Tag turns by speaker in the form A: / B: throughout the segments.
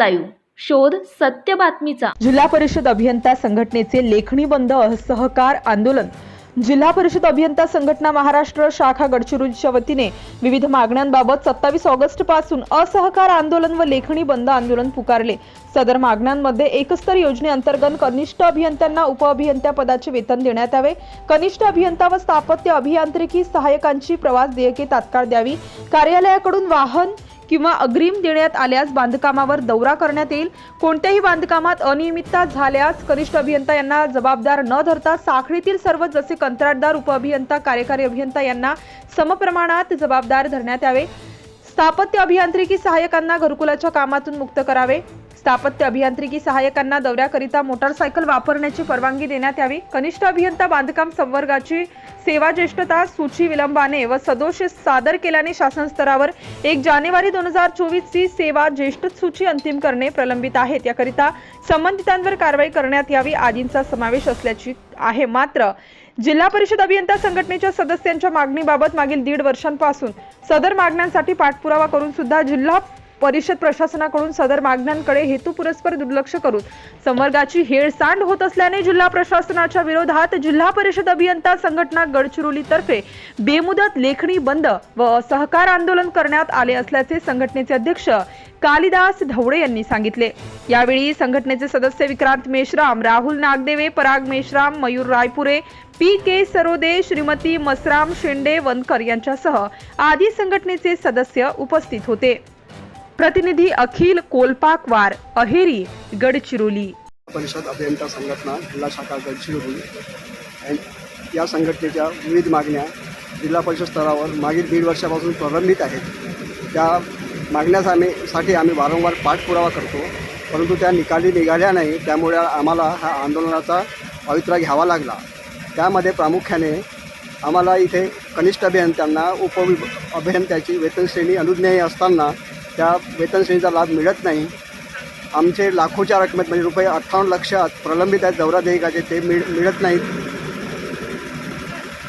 A: Live. शोध सत्य बातमीचा.
B: जिल्हा परिषद अभियंता संघटनेचे लेखणी बंद असहकार आंदोलन. जिल्हा परिषद अभियंता संघटना महाराष्ट्र शाखा गडचिरोलीच्या वतीने विविध मागण्यांबाबत सत्तावीस ऑगस्टपासून असहकार आंदोलन व लेखणी बंद आंदोलन पुकारले. सदर मागण्यांमध्ये एकस्तर योजनेअंतर्गत कनिष्ठ अभियंत्यांना उपअभियंत्या पदाचे वेतन देण्यात यावे. कनिष्ठ अभियंता व स्थापत्य अभियांत्रिकी सहाय्यकांची प्रवास देयके तात्काळ द्यावी. कार्यालयाकडून वाहन किंवा अग्रिम देण्यात आल्यास बांधकामावर दौरा करण्यात येईल. कोणत्याही बांधकामात अनियमितता झाल्यास कनिष्ठ अभियंता यांना जबाबदार न धरता साखळीतील सर्व जसे कंत्राटदार उपअभियंता कार्यकारी अभियंता यांना समप्रमाणात जबाबदार धरण्यात यावे. स्थापत्य अभियांत्रिकी सहाय्यकांना घरकुलाच्या कामातून मुक्त करावे. स्थापत्य अभियांत्रिकी सहाय्यकांना दौऱ्याकरिता मोटारसायकल वापरण्याची परवानगी देण्यात यावी. कनिष्ठ अभियंता बांधकाम संवर्गाची सेवा ज्येष्ठता सूची विलंबाने व सदोष सादर केल्याने शासन स्तरावर एक जानेवारी दोन हजार चोवीसची सेवा ज्येष्ठ सूची अंतिम करणे प्रलंबित आहेत. याकरिता संबंधितांवर कारवाई करण्यात यावी. आदींचा समावेश असल्याची आहे. मात्र जिल्हा परिषद अभियंता संघटनेच्या सदस्यांच्या मागणीबाबत मागील दीड वर्षांपासून सदर मागण्यांसाठी पाठपुरावा करून सुद्धा जिल्हा परिषद प्रशासनाकडून सदर मागण्यांकडे हेतुपुरस्पर दुर्लक्ष करून संवर्गाची हेळसांड होत असल्याने जिल्हा प्रशासनाच्या विरोधात जिल्हा परिषद अभियंता संघटना गडचिरोली तर्फे बेमुदत लेखणी बंद व सहकार आंदोलन करण्यात आले असल्याचे संघटनेचे अध्यक्ष कालिदास ढवळे यांनी सांगितले. यावेळी संघटनेचे सदस्य विक्रांत मेश्राम राहुल नागदेवे पराग मेश्राम मयूर रायपुरे पी के सरोदे श्रीमती मसराम शेंडे वनकर यांच्यासह आदी संघटनेचे सदस्य उपस्थित होते. प्रतिनिधी अखिल कोलपाकवार अहेरी गडचिरोली.
C: परिषद अभियंता संघटना जिल्हा शाखा गडचिरोली. या संघटनेच्या विविध मागण्या जिल्हा परिषद स्तरावर मागील दीड वर्षापासून प्रलंबित आहेत. त्या मागण्यास आम्ही साठी आम्ही वारंवार पाठपुरावा करतो परंतु त्या निकाली निघाल्या नाही त्यामुळे आम्हाला हा आंदोलनाचा पवित्रा घ्यावा लागला. त्यामध्ये प्रामुख्याने आम्हाला इथे कनिष्ठ अभियंत्यांना उपवि अभियंत्याची वेतनश्रेणी अनुज्ञेय असताना त्या वेतनश्रेणीचा लाभ मिळत नाही. आमचे लाखोच्या रकमेत म्हणजे रुपये अठ्ठावन्न लक्षात प्रलंबित आहेत दौरा देयकाचे ते मिळ मिळत नाहीत.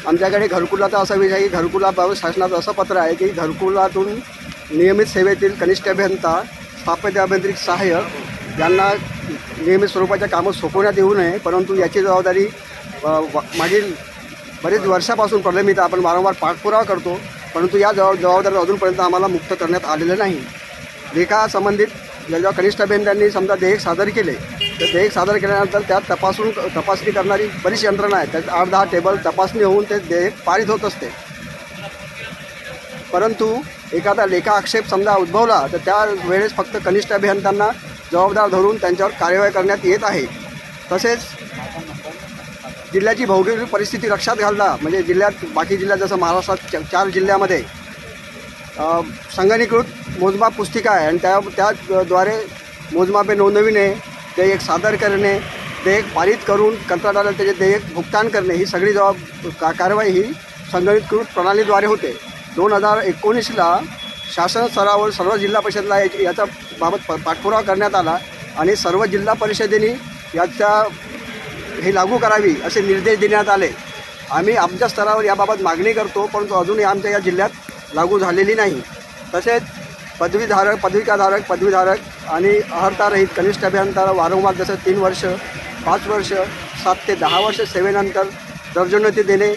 C: आमच्याकडे घरकुलाचा असा विषय आहे की घरकुलाबाबत शासनाचं असं पत्र आहे की घरकुलातून नियमित सेवेतील कनिष्ठ अभियंता स्थापत्य अभियांत्रिक सहाय्यक यांना नियमित स्वरूपाच्या कामं सोपवण्यात येऊ नये परंतु याची जबाबदारी मागील बरेच वर्षापासून प्रलंबित आपण वारंवार पाठपुरावा करतो परंतु या जबाब जबाबदारी अजूनपर्यंत आम्हाला मुक्त करण्यात आलेलं नाही. देखासंबंधित जेव्हा कनिष्ठ अभियंत्यांनी समजा देयक सादर केले तर देयक सादर केल्यानंतर त्यात तपासून तपासणी करणारी बरीच यंत्रणा आहे त्यात आठ दहा टेबल तपासणी होऊन ते देयक पारित होत असते. परंतु एखादा लेखा आक्षेप समजा उद्भवला तर त्या वेळेस फक्त कनिष्ठ अभियंत्यांना जबाबदार धरून त्यांच्यावर कार्यवाही करण्यात येत आहे. तसेच जिल्ह्याची भौगोलिक परिस्थिती लक्षात घालता म्हणजे जिल्ह्यात बाकी जिल्ह्यात जसं महाराष्ट्रात चार जिल्ह्यामध्ये संगणीकृत मोजमाप पुस्तिका आहे आणि त्या त्याद्वारे मोजमापे नोंदविणे देयक सादर करणे देयक पारित करून कंत्राटाला त्याचे देयक भुगतान करणे ही सगळी जबाब का कारवाई ही संगणीकृत प्रणालीद्वारे होते. दोन हजार एकोणीसला शासन स्तरावर सर्व जिल्हा परिषदला याची- याचा बाबत प- पाठपुरावा करण्यात आला आणि सर्व जिल्हा परिषदेने याचा हे लागू करावी असे निर्देश देण्यात आले. आम्ही आमच्या स्तरावर याबाबत मागणी करतो परंतु अजूनही आमच्या या जिल्ह्यात लागू झालेली नाही. तसेच पदवीधारक पदविकाधारक पदवीधारक आणि अर्हतारहित कनिष्ठ अभियंता वारंवार जसं तीन वर्ष पाच वर्ष सात ते दहा वर्ष सेवेनंतर दर्जोन्नती देणे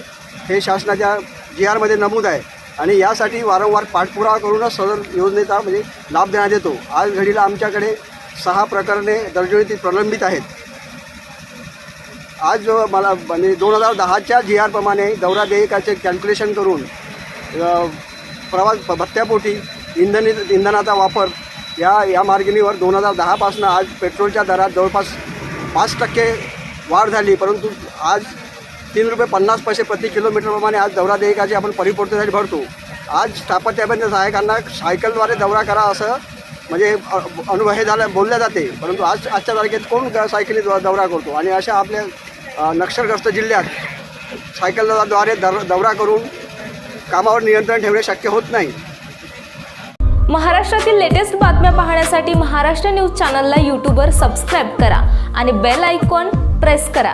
C: हे शासनाच्या जी आरमध्ये नमूद आहे. आणि यासाठी वारंवार पाठपुरावा करूनच सदर योजनेचा म्हणजे लाभ देण्यात येतो. आज घडीला आमच्याकडे सहा प्रकरणे दर्जोन्नती प्रलंबित आहेत. आज मला म्हणजे दोन हजार दहाच्या जी आरप्रमाणे दौरा देयकाचे कॅल्क्युलेशन करून प्रवास भत्त्यापोटी इंधन इंधनाचा वापर. या या मार्गिनीवर दोन हजार दहापासून आज पेट्रोलच्या दरात जवळपास पाच टक्के वाढ झाली. परंतु आज तीन रुपये पन्नास पैसे प्रति किलोमीटरप्रमाणे आज दौरा देयकाची आपण परिपूर्तसाठी भरतो. आज स्थापत्याबद्दल सहायकांना सायकलद्वारे दौरा करा असं म्हणजे अनुभव हे झालं बोलल्या जाते. परंतु आज आजच्या तारखेत कोण सायकली दौरा करतो? आणि अशा आपल्या नक्षलग्रस्त जिल्ह्यात सायकलद्वारे दर दौरा करून कामावर नियंत्रण ठेवणे शक्य होत नाही.
A: महाराष्ट्रातील लेटेस्ट बातम्या पाहण्यासाठी महाराष्ट्र न्यूज चॅनलला यूट्यूबवर सबस्क्राईब करा आणि बेल आयकॉन प्रेस करा.